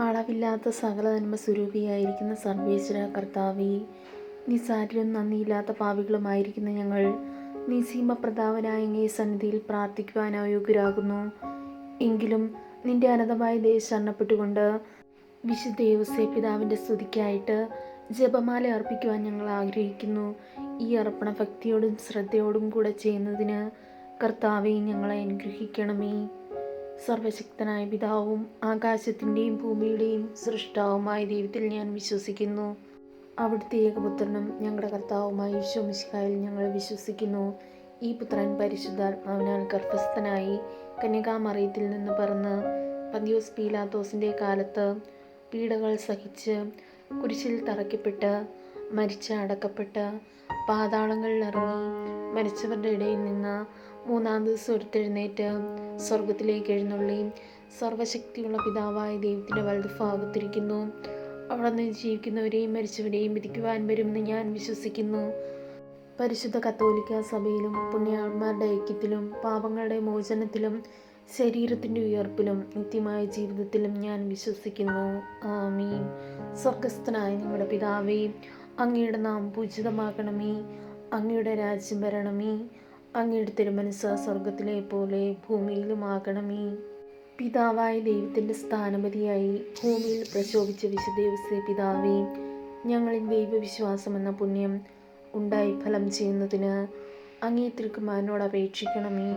അളവില്ലാത്ത സകല നന്മ സ്വരൂപിയായിരിക്കുന്ന സർവേശ്വര കർത്താവി നിസാരരും നന്ദിയില്ലാത്ത പാവികളുമായിരിക്കുന്ന ഞങ്ങൾ നിസീമപ്രതാപനായ അങ്ങേ സന്നിധിയിൽ പ്രാർത്ഥിക്കുവാൻ അയോഗ്യരാകുന്നു. എങ്കിലും നിന്റെ അനന്തമായ ദേശം ശരണപ്പെട്ടുകൊണ്ട് വിശുദ്ധ ദേവസ്വ പിതാവിന്റെ സ്തുതിക്കായിട്ട് ജപമാല അർപ്പിക്കുവാൻ ഞങ്ങൾ ആഗ്രഹിക്കുന്നു. ഈ അർപ്പണ ഭക്തിയോടും ശ്രദ്ധയോടും കൂടെ ചെയ്യുന്നതിന് കർത്താവെ ഞങ്ങളെ അനുഗ്രഹിക്കണമേ. സർവശക്തനായ പിതാവും ആകാശത്തിന്റെയും ഭൂമിയുടെയും സൃഷ്ടാവുമായ ദൈവത്തിൽ ഞാൻ വിശ്വസിക്കുന്നു. അവിടുത്തെ ഏകപുത്രനും ഞങ്ങളുടെ കർത്താവുമായ ഈശോമിശിഹായിൽ ഞങ്ങൾ വിശ്വസിക്കുന്നു. ഈ പുത്രൻ പരിശുദ്ധാത്മാവിനാൽ ഗർഭസ്ഥനായി കന്യകാമറിയത്തിൽ നിന്ന് പറന്ന് പന്തിയോസ് പീലാത്തോസിന്റെ കാലത്ത് പീഡകൾ സഹിച്ച് കുരിശിൽ തറയ്ക്കപ്പെട്ട് മരിച്ച് അടക്കപ്പെട്ട് പാതാളങ്ങളിൽ ഇറങ്ങി മരിച്ചവരുടെ ഇടയിൽ നിന്ന് മൂന്നാം ദിവസം ഒരുത്തെഴുന്നേറ്റ് സ്വർഗത്തിലേക്ക് എഴുന്നള്ളി. സർവശക്തിയുള്ള പിതാവായ ദൈവത്തിന്റെ വലതുഭാഗത്തിരിക്കുന്നു. അവിടെ നിന്ന് ജീവിക്കുന്നവരെയും മരിച്ചവരെയും വിധിക്കുവാൻ വരുമെന്ന് ഞാൻ വിശ്വസിക്കുന്നു. പരിശുദ്ധ കത്തോലിക്ക സഭയിലും പുണ്യാത്മാരുടെ ഐക്യത്തിലും പാപങ്ങളുടെ മോചനത്തിലും ശരീരത്തിന്റെ ഉയർപ്പിലും നിത്യമായ ജീവിതത്തിലും ഞാൻ വിശ്വസിക്കുന്നു. ആമീൻ. സ്വർഗസ്ഥനായ നിങ്ങളുടെ പിതാവേ അങ്ങയുടെ നാം പൂജിതമാക്കണമേ അങ്ങയുടെ രാജ്യം വരണമേ. അങ്ങയുടെ തിരുമനസ് സ്വർഗത്തിലെ പോലെ ഭൂമിയിലുമാകണമേ. പിതാവായ ദൈവത്തിന്റെ സ്ഥാനപതിയായി ഭൂമിയിൽ പ്രശോഭിച്ച വിശുദ്ദേവസ്യ പിതാവേ ഞങ്ങളിൽ ദൈവവിശ്വാസം എന്ന പുണ്യം ഉണ്ടായി ഫലം ചെയ്യുന്നതിന് അങ്ങേ തിരുക്കുമാരനോട് അപേക്ഷിക്കണമേ.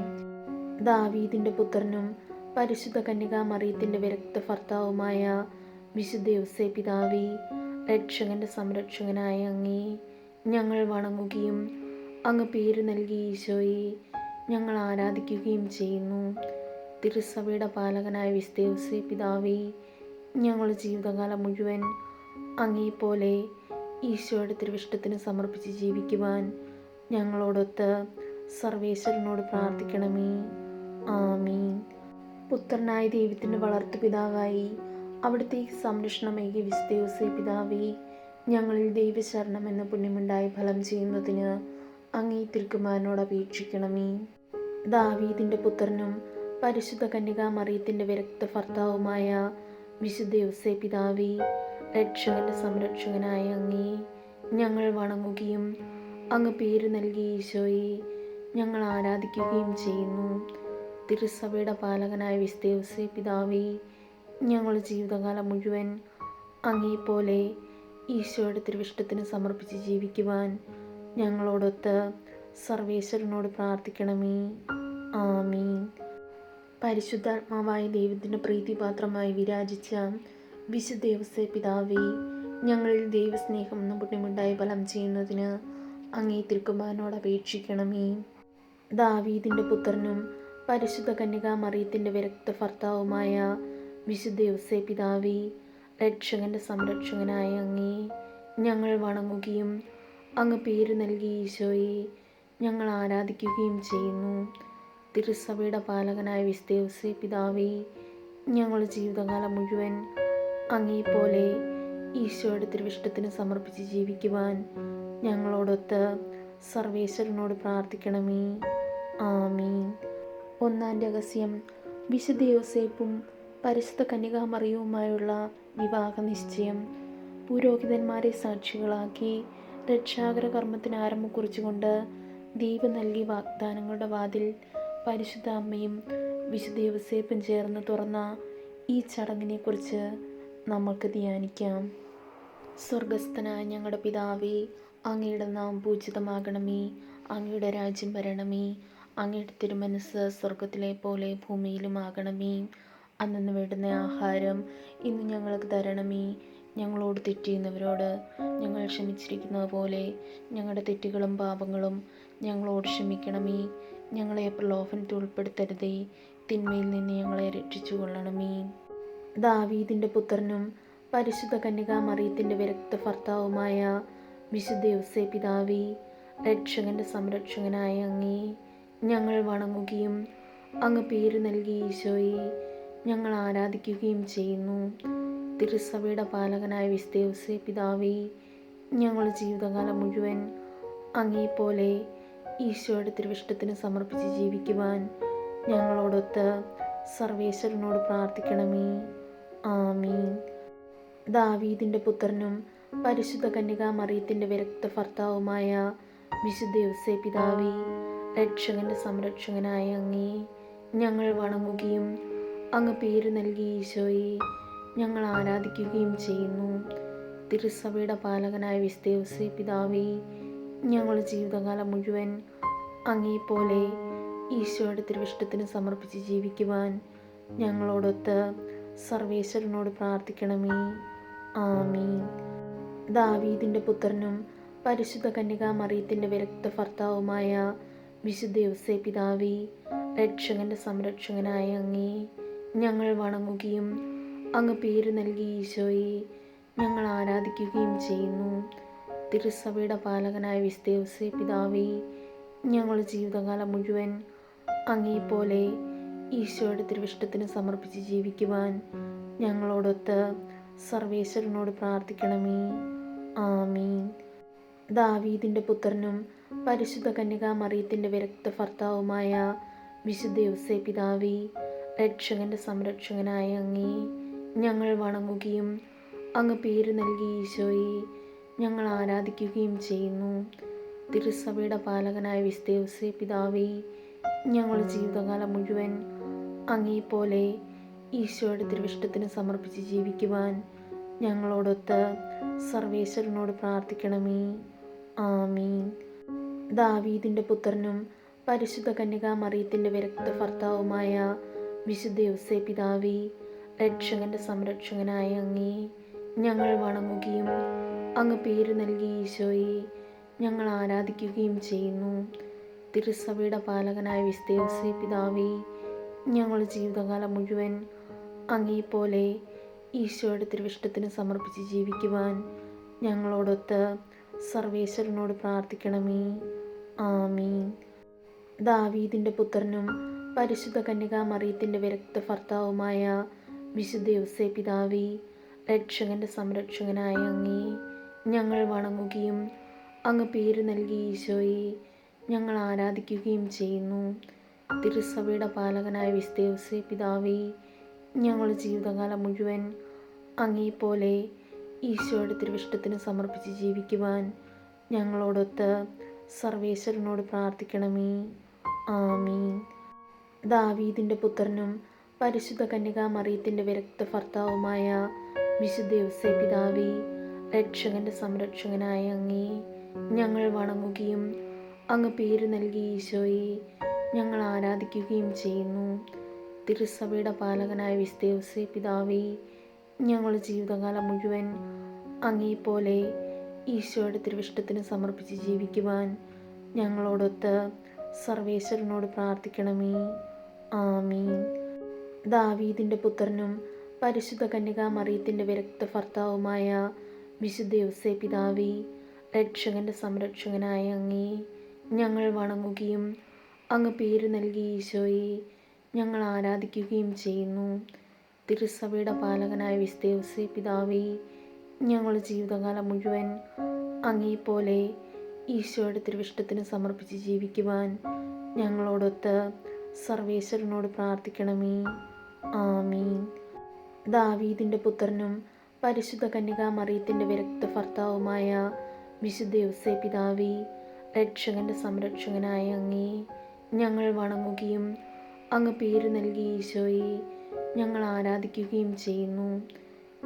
ദാവീദിന്റെ പുത്രനും പരിശുദ്ധ കന്യകാ മറിയത്തിന്റെ വിരക്ത ഭർത്താവുമായ വിശുദ്ദേവസ്യ പിതാവേ രക്ഷകന്റെ സംരക്ഷകനായ അങ്ങേ ഞങ്ങൾ വണങ്ങുകയും അങ്ങ് പേര് നൽകി ഈശോയെ. ഞങ്ങൾ ആരാധിക്കുകയും ചെയ്യുന്നു. തിരുസഭയുടെ പാലകനായ വിസ്തേവസി പിതാവേ ഞങ്ങളുടെ ജീവിതകാലം മുഴുവൻ അങ്ങേപ്പോലെ ഈശോയുടെ തിരുവിഷ്ടത്തിന് സമർപ്പിച്ച് ജീവിക്കുവാൻ ഞങ്ങളോടൊത്ത് സർവേശ്വരനോട് പ്രാർത്ഥിക്കണമേ. ആമീൻ. പുത്രനായ ദൈവത്തിന്റെ വളർത്തു പിതാവായി അവിടുത്തെ സംരക്ഷണമേകി വിസ്തേവസി പിതാവേ ഞങ്ങളിൽ ദൈവശരണം എന്ന പുണ്യമുണ്ടായി ഫലം ചെയ്യുന്നതിന് അങ്ങേ തിരുക്കുമാരനോട് അപേക്ഷിക്കണമേ. ദാവീദിന്റെ പുത്രനും പരിശുദ്ധ കന്യക മറിയത്തിന്റെ വിരക്ത ഭർത്താവുമായ വിശുദ്ധ യോസേ പിതാവേ രക്ഷകന്റെ സംരക്ഷകനായ അങ്ങേ ഞങ്ങൾ വണങ്ങുകയും അങ്ങ് പേര് നൽകി ഈശോയെ ഞങ്ങൾ ആരാധിക്കുകയും ചെയ്യുന്നു. തിരുസഭയുടെ പാലകനായ വിസ്തേവസേ പിതാവേ ഞങ്ങളുടെ ജീവിതകാലം മുഴുവൻ അങ്ങേപ്പോലെ ഈശോയുടെ തിരുവിഷ്ടത്തിന് സമർപ്പിച്ച് ജീവിക്കുവാൻ ഞങ്ങളോടൊത്ത് സർവേശ്വരനോട് പ്രാർത്ഥിക്കണമേ. ആമീൻ. പരിശുദ്ധാത്മാവായ ദൈവത്തിന്റെ പ്രീതിപാത്രമായി വിരാജിച്ച വിശുദ്ദേവസെ പിതാവേ ഞങ്ങളിൽ ദൈവസ്നേഹം എന്ന പുണ്യമുണ്ടായി ഫലം ചെയ്യുന്നതിന് അങ്ങേ തിരുക്കുമാരനോട് അപേക്ഷിക്കണമേ. ദാവീദിന്റെ പുത്രനും പരിശുദ്ധ കന്യകാ മറിയത്തിന്റെ വിരക്ത ഭർത്താവുമായ വിശുദ്ദേവസെ പിതാവേ രക്ഷകന്റെ സംരക്ഷകനായ അങ്ങേ ഞങ്ങൾ വണങ്ങുകയും അങ്ങ് പേര് നൽകി ഈശോയെ ഞങ്ങൾ ആരാധിക്കുകയും ചെയ്യുന്നു. തിരുസഭയുടെ പാലകനായ വിസ്തേവസി പിതാവേ ഞങ്ങളുടെ ജീവിതകാലം മുഴുവൻ അങ്ങേപ്പോലെ ഈശോയുടെ തിരുവിഷ്ടത്തിന് സമർപ്പിച്ച് ജീവിക്കുവാൻ ഞങ്ങളോടൊത്ത് സർവേശ്വരനോട് പ്രാർത്ഥിക്കണമേ. ആമീൻ. ഒന്നാം രഹസ്യം. വിശുദ്ധ യോസേപ്പും പരിശുദ്ധ കന്യകാമറിയവുമായുള്ള വിവാഹ നിശ്ചയം. പുരോഹിതന്മാരെ സാക്ഷികളാക്കി രക്ഷാകര കർമ്മത്തിന് ആരംഭം കുറിച്ചുകൊണ്ട് ദീപം നൽകിയ വാഗ്ദാനങ്ങളുടെ വാതിൽ പരിശുദ്ധ അമ്മയും വിശുദ്ധ യോസേപ്പും ചേർന്ന് തുറന്ന ഈ ചടങ്ങിനെക്കുറിച്ച് നമ്മൾക്ക് ധ്യാനിക്കാം. സ്വർഗസ്ഥനായ ഞങ്ങളുടെ പിതാവേ അങ്ങയുടെ നാം പൂജിതമാകണമേ അങ്ങയുടെ രാജ്യം വരണമേ അങ്ങയുടെ തിരുമനസ് സ്വർഗത്തിലെ പോലെ ഭൂമിയിലുമാകണമേ. അന്നു വേണ്ടുന്ന ആഹാരം ഇന്ന് ഞങ്ങൾക്ക് തരണമേ. ഞങ്ങളോട് തെറ്റിയുന്നവരോട് ഞങ്ങൾ ക്ഷമിച്ചിരിക്കുന്നത് പോലെ ഞങ്ങളുടെ തെറ്റുകളും പാപങ്ങളും ഞങ്ങളോട് ക്ഷമിക്കണമേ. ഞങ്ങളെ പ്രലോഭനത്തിൽ ഉൾപ്പെടുത്തരുതേ. തിന്മയിൽ നിന്ന് ഞങ്ങളെ രക്ഷിച്ചു കൊള്ളണമേ ദാവീദിന്റെ പുത്രനും പരിശുദ്ധ കന്യക മറിയത്തിന്റെ വിരക്ത ഭർത്താവുമായ വിശുദ്ധ ദിവസേ പിതാവി രക്ഷകന്റെ സംരക്ഷകനായ അങ്ങേ ഞങ്ങൾ വണങ്ങുകയും അങ്ങ് പേര് നൽകി ഈശോയെ ഞങ്ങൾ ആരാധിക്കുകയും ചെയ്യുന്നു. തിരുസഭയുടെ പാലകനായ വിസ്തേവസെ പിതാവേ ഞങ്ങളുടെ ജീവിതകാലം മുഴുവൻ അങ്ങേപ്പോലെ ഈശോയുടെ തിരുവിഷ്ടത്തിന് സമർപ്പിച്ച് ജീവിക്കുവാൻ ഞങ്ങളോടൊത്ത് സർവേശ്വരനോട് പ്രാർത്ഥിക്കണമേ. ആമീൻ. ദാവീദിന്റെ പുത്രനും പരിശുദ്ധ കന്യക മറിയത്തിന്റെ വിരക്ത ഭർത്താവുമായ വിശുദ്ധ യോസേ പിതാവി രക്ഷകന്റെ സംരക്ഷകനായ അങ്ങേ ഞങ്ങൾ വണങ്ങുകയും അങ്ങ് പേര് നൽകി ഈശോയെ. ഞങ്ങൾ ആരാധിക്കുകയും ചെയ്യുന്നു. തിരുസഭയുടെ പാലകനായ വിശുദ്ധ പിതാവേ ഞങ്ങളുടെ ജീവിതകാലം മുഴുവൻ അങ്ങേപ്പോലെ ഈശോയുടെ തിരുവിഷ്ടത്തിന് സമർപ്പിച്ച് ജീവിക്കുവാൻ ഞങ്ങളോടൊത്ത് സർവേശ്വരനോട് പ്രാർത്ഥിക്കണമേ. ആമീൻ. ദാവീദിന്റെ പുത്രനും പരിശുദ്ധ കന്യക മറിയത്തിന്റെ വിരക്ത ഭർത്താവുമായ വിശുദ്ധ യോസേ പിതാവി രക്ഷകന്റെ സംരക്ഷകനായ അങ്ങേ ഞങ്ങൾ വണങ്ങുകയും അങ്ങ് പേര് നൽകി ഈശോയെ ഞങ്ങൾ ആരാധിക്കുകയും ചെയ്യുന്നു. തിരുസഭയുടെ പാലകനായ വിസ്തേവസെ പിതാവി ഞങ്ങളുടെ ജീവിതകാലം മുഴുവൻ അങ്ങേപ്പോലെ ഈശോയുടെ തിരുവിഷ്ടത്തിന് സമർപ്പിച്ച് ജീവിക്കുവാൻ ഞങ്ങളോടൊത്ത് സർവേശ്വരനോട് പ്രാർത്ഥിക്കണമേ. ആമീൻ. ദാവീദിന്റെ പുത്രനും പരിശുദ്ധ കന്യക മറിയത്തിന്റെ വിരക്ത ഭർത്താവുമായ വിശുദ്ധ യോസേ പിതാവി രക്ഷകന്റെ സംരക്ഷകനായ അങ്ങേ ഞങ്ങൾ വണങ്ങുകയും അങ്ങ് പേര് നൽകി ഈശോയെ. ഞങ്ങൾ ആരാധിക്കുകയും ചെയ്യുന്നു. തിരുസഭയുടെ പാലകനായ വിസ്തേവസെ പിതാവേ ഞങ്ങളുടെ ജീവിതകാലം മുഴുവൻ അങ്ങേപോലെ ഈശോയുടെ തിരുവിഷ്ടത്തിന് സമർപ്പിച്ച് ജീവിക്കുവാൻ ഞങ്ങളോടൊത്ത് സർവേശ്വരനോട് പ്രാർത്ഥിക്കണമേ. ആമീൻ. ദാവീദിന്റെ പുത്രനും പരിശുദ്ധ കന്യക മറിയത്തിന്റെ വിരക്ത ഭർത്താവുമായ വിശുദ്ധ യോസേ പിതാവി രക്ഷകന്റെ സംരക്ഷകനായ അങ്ങേ ഞങ്ങൾ വണങ്ങുകയും അങ്ങ് പേര് നൽകി ഈശോയെ ഞങ്ങൾ ആരാധിക്കുകയും ചെയ്യുന്നു. തിരുസഭയുടെ പാലകനായ വിശുദ്ധ പിതാവേ ഞങ്ങളുടെ ജീവിതകാലം മുഴുവൻ അങ്ങേപ്പോലെ ഈശോയുടെ തിരുവിഷ്ടത്തിന് സമർപ്പിച്ച് ജീവിക്കുവാൻ ഞങ്ങളോടൊത്ത് സർവേശ്വരനോട് പ്രാർത്ഥിക്കണമേ. ആമീൻ. ദാവീദിന്റെ പുത്രനും പരിശുദ്ധ കന്യക മറിയത്തിന്റെ വിരക്ത ഭർത്താവുമായ വിശുദ്ധ യോസേ പിതാവി രക്ഷകന്റെ സംരക്ഷകനായ അങ്ങേ ഞങ്ങൾ വണങ്ങുകയും അങ്ങ് പേര് നൽകി ഈശോയെ ഞങ്ങൾ ആരാധിക്കുകയും ചെയ്യുന്നു. തിരുസഭയുടെ പാലകനായ വിശുദ്ധ യോസേ പിതാവി ഞങ്ങളുടെ ജീവിതകാലം മുഴുവൻ അങ്ങേപ്പോലെ ഈശോയുടെ തിരുവിഷ്ടത്തിന് സമർപ്പിച്ച് ജീവിക്കുവാൻ ഞങ്ങളോടൊത്ത് സർവേശ്വരനോട് പ്രാർത്ഥിക്കണമേ. ആമീൻ. ദാവീദിന്റെ പുത്രനും പരിശുദ്ധ കന്യക മറിയത്തിന്റെ വിരക്ത ഭർത്താവുമായ വിശുദ്ധ ദിവസേ പിതാവി രക്ഷകന്റെ സംരക്ഷകനായ അങ്ങേ ഞങ്ങൾ വണങ്ങുകയും അങ്ങ് പേര് നൽകി ഈശോയെ ഞങ്ങൾ ആരാധിക്കുകയും ചെയ്യുന്നു. തിരുസഭയുടെ പാലകനായ വിശുദ്ധ പിതാവി ഞങ്ങളുടെ ജീവിതകാലം മുഴുവൻ അങ്ങേപ്പോലെ ഈശോയുടെ തിരുവിഷ്ടത്തിന് സമർപ്പിച്ച് ജീവിക്കുവാൻ ഞങ്ങളോടൊത്ത് സർവേശ്വരനോട് പ്രാർത്ഥിക്കണമേ. ആമീൻ. ദാവീദിന്റെ പുത്രനും പരിശുദ്ധ കന്യക മറിയത്തിന്റെ വിരക്ത ഭർത്താവുമായ വിശുദ്ധ പിതാവി രക്ഷകന്റെ സംരക്ഷകനായ അങ്ങേ ഞങ്ങൾ വണങ്ങുകയും അങ്ങ് പേര് നൽകി ഈശോയെ ഞങ്ങൾ ആരാധിക്കുകയും ചെയ്യുന്നു. തിരുസഭയുടെ പാലകനായ വിശുദ്ധ പിതാവി ഞങ്ങളുടെ ജീവിതകാലം മുഴുവൻ അങ്ങേപ്പോലെ ഈശോയുടെ തിരുവിഷ്ടത്തിന് സമർപ്പിച്ച് ജീവിക്കുവാൻ ഞങ്ങളോടൊത്ത് സർവേശ്വരനോട് പ്രാർത്ഥിക്കണമേ. ആമീൻ. ദാവീദിന്റെ പുത്രനും പരിശുദ്ധ കന്യക മറിയത്തിന്റെ വിരക്ത ഭർത്താവുമായ വിശുദ്ധ യുസേ പിതാവി രക്ഷകന്റെ സംരക്ഷകനായ അങ്ങേ ഞങ്ങൾ വണങ്ങുകയും അങ്ങ് പേര് നൽകി ഈശോയെ ഞങ്ങൾ ആരാധിക്കുകയും ചെയ്യുന്നു.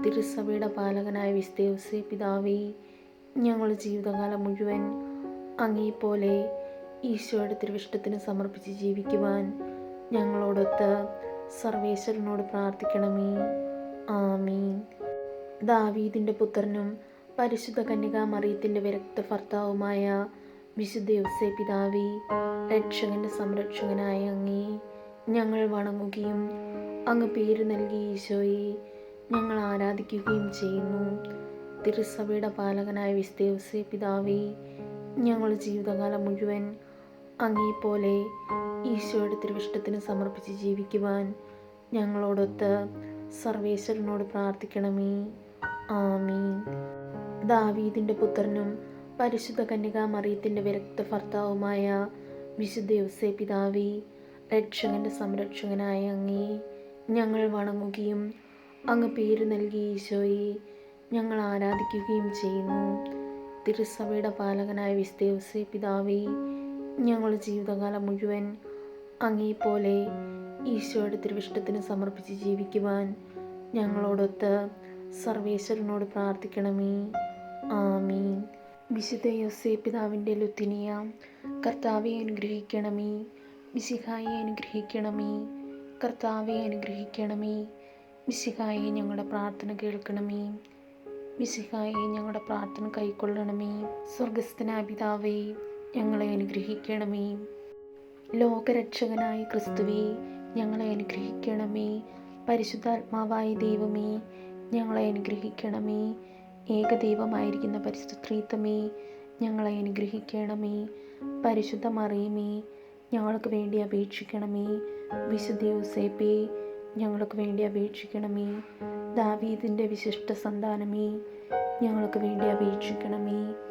തിരുസഭയുടെ പാലകനായ വിശുദ്ധ യോസേ പിതാവി ഞങ്ങളുടെ ജീവിതകാലം മുഴുവൻ അങ്ങേപ്പോലെ ഈശോയുടെ തിരുവിഷ്ടത്തിന് സമർപ്പിച്ച് ജീവിക്കുവാൻ ഞങ്ങളോടൊത്ത് സർവേശ്വരനോട് പ്രാർത്ഥിക്കണമേ. ആമീൻ. ദാവീദിന്റെ പുത്രനും പരിശുദ്ധ കന്യക മറിയത്തിന്റെ വിരക്ത ഭർത്താവുമായ വിശുദ്ധ യോസേ പിതാവി രക്ഷകന്റെ സംരക്ഷകനായ അങ്ങേ ഞങ്ങൾ വണങ്ങുകയും അങ്ങ് പേര് നൽകി ഈശോയെ ഞങ്ങൾ ആരാധിക്കുകയും ചെയ്യുന്നു. തിരുസഭയുടെ പാലകനായ വിശുദ്ധ യോസേ പിതാവി ഞങ്ങളുടെ ജീവിതകാലം മുഴുവൻ അങ്ങേപ്പോലെ ഈശോയുടെ തിരുവിഷ്ടത്തിന് സമർപ്പിച്ച് ജീവിക്കുവാൻ ഞങ്ങളോടൊത്ത് സർവേശ്വരനോട് പ്രാർത്ഥിക്കണമേ. ആമീൻ. ദാവീദിന്റെ പുത്രനും പരിശുദ്ധ കന്യക മറിയത്തിന്റെ വിരക്ത ഭർത്താവുമായ വിശുദ്ധ യോസേ പിതാവി രക്ഷകന്റെ സംരക്ഷകനായ അങ്ങേ ഞങ്ങൾ വണങ്ങുകയും അങ്ങ് പേര് നൽകി ഈശോയെ ഞങ്ങൾ ആരാധിക്കുകയും ചെയ്യുന്നു. തിരുസഭയുടെ പാലകനായ വിശുദ്ധ വിസ്തേവസേ പിതാവേ ഞങ്ങളുടെ ജീവിതകാലം മുഴുവൻ അങ്ങേപ്പോലെ ഈശോയുടെ തിരുവിഷ്ടത്തിന് സമർപ്പിച്ച് ജീവിക്കുവാൻ ഞങ്ങളോടൊത്ത് സർവേശ്വരനോട് പ്രാർത്ഥിക്കണമേ. ആമീൻ. വിശുദ്ധ യോസേ പിതാവിന്റെ ലുത്തിനിയ കർത്താവെ അനുഗ്രഹിക്കണമേ. വിശിഖായെ അനുഗ്രഹിക്കണമേ. കർത്താവെ അനുഗ്രഹിക്കണമേ. വിശിഖായെ ഞങ്ങളുടെ പ്രാർത്ഥന കേൾക്കണമേ. വിശിഖായെ ഞങ്ങളുടെ പ്രാർത്ഥന കൈക്കൊള്ളണമേ. സ്വർഗസ്ഥനാ പിതാവേ ഞങ്ങളെ അനുഗ്രഹിക്കണമേ. ലോകരക്ഷകനായ ക്രിസ്തുവേ ഞങ്ങളെ അനുഗ്രഹിക്കണമേ. പരിശുദ്ധാത്മാവായ ദൈവമേ ഞങ്ങളെ അനുഗ്രഹിക്കണമേ. ഏകദൈവമായിരിക്കുന്ന പരിശുദ്ധ ത്രീത്വമേ ഞങ്ങളെ അനുഗ്രഹിക്കണമേ. പരിശുദ്ധ മറിയമേ ഞങ്ങൾക്ക് വേണ്ടി അപേക്ഷിക്കണമേ. വിശുദ്ധ യൂസേപ്പേ ഞങ്ങൾക്ക് വേണ്ടി അപേക്ഷിക്കണമേ. ദാവീദിന്റെ വിശിഷ്ട സന്താനമേ ഞങ്ങൾക്ക് വേണ്ടി അപേക്ഷിക്കണമേ.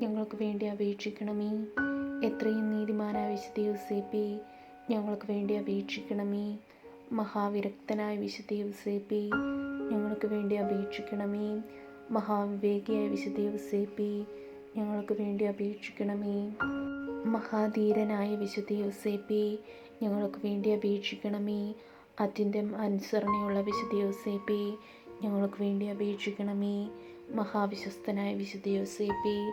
ഞങ്ങൾക്ക് വേണ്ടി അപേക്ഷിക്കണമേ. എത്രയും നീതിമാനായ വിശുദ്ധ യുസേപ്പി ഞങ്ങൾക്ക് വേണ്ടി അപേക്ഷിക്കണമേ. മഹാവിരക്തനായ വിശുദ്ധ യുസേപ്പി ഞങ്ങൾക്ക് വേണ്ടി അപേക്ഷിക്കണമേ. മഹാവിവേകിയായ വിശുദ്ധ യുസേപ്പി ഞങ്ങൾക്ക് വേണ്ടി അപേക്ഷിക്കണമേ. മഹാധീരനായ വിശുദ്ധ യുസേപ്പി ഞങ്ങൾക്ക് വേണ്ടി അപേക്ഷിക്കണമേ. അത്യന്തം അനുസരണയുള്ള വിശുദ്ധ യുസേപ്പി ഞങ്ങൾക്ക് വേണ്ടി അപേക്ഷിക്കണമേ. മഹാവിശ്വസ്തനായ വിശുദ്ധ യൂസേപ്പേ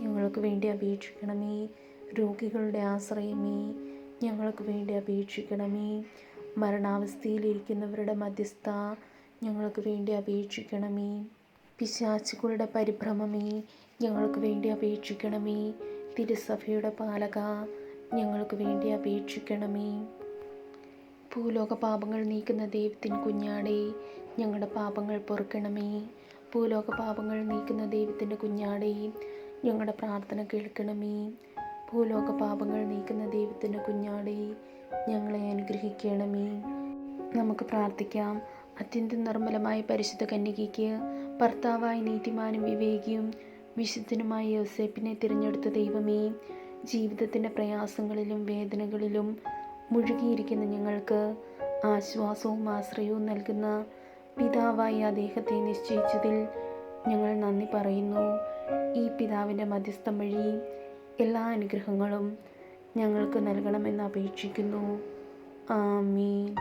ഞങ്ങൾക്ക് വേണ്ടി അപേക്ഷിക്കണമേ. രോഗികളുടെ ആശ്രയമേ ഞങ്ങൾക്ക് വേണ്ടി അപേക്ഷിക്കണമേ. മരണാവസ്ഥയിലിരിക്കുന്നവരുടെ മധ്യസ്ഥ ഞങ്ങൾക്ക് വേണ്ടി അപേക്ഷിക്കണമേ. പിശാച്ചുകളുടെ പരിഭ്രമമേ ഞങ്ങൾക്ക് വേണ്ടി അപേക്ഷിക്കണമേ. തിരുസഭയുടെ പാലക ഞങ്ങൾക്ക് വേണ്ടി അപേക്ഷിക്കണമേ. ഭൂലോക പാപങ്ങൾ നീക്കുന്ന ദൈവത്തിൻ കുഞ്ഞാടേ ഞങ്ങളുടെ പാപങ്ങൾ പൊറുക്കണമേ. ഭൂലോക പാപങ്ങൾ നീക്കുന്ന ദൈവത്തിന്റെ കുഞ്ഞാടേ ഞങ്ങളുടെ പ്രാർത്ഥന കേൾക്കണമേ. ഭൂലോക പാപങ്ങൾ നീക്കുന്ന ദൈവത്തിന്റെ കുഞ്ഞാടേ ഞങ്ങളെ അനുഗ്രഹിക്കണമേ. നമുക്ക് പ്രാർത്ഥിക്കാം. അത്യന്തം നിർമ്മലമായ പരിശുദ്ധ കന്യകയ്ക്ക് ഭർത്താവായ നീതിമാനും വിവേകിയും വിശുദ്ധനുമായ യോസേപ്പിനെ തിരഞ്ഞെടുത്ത ദൈവമേ ജീവിതത്തിന്റെ പ്രയാസങ്ങളിലും വേദനകളിലും മുഴുകിയിരിക്കുന്ന ഞങ്ങൾക്ക് ആശ്വാസവും ആശ്രയവും നൽകുന്ന പിതാവായി അദ്ദേഹത്തെ നിശ്ചയിച്ചതിൽ ഞങ്ങൾ നന്ദി പറയുന്നു. ഈ പിതാവിന്റെ മധ്യസ്ഥം വഴി എല്ലാ അനുഗ്രഹങ്ങളും ഞങ്ങൾക്ക് നൽകണമെന്ന് അപേക്ഷിക്കുന്നു. ആമീൻ.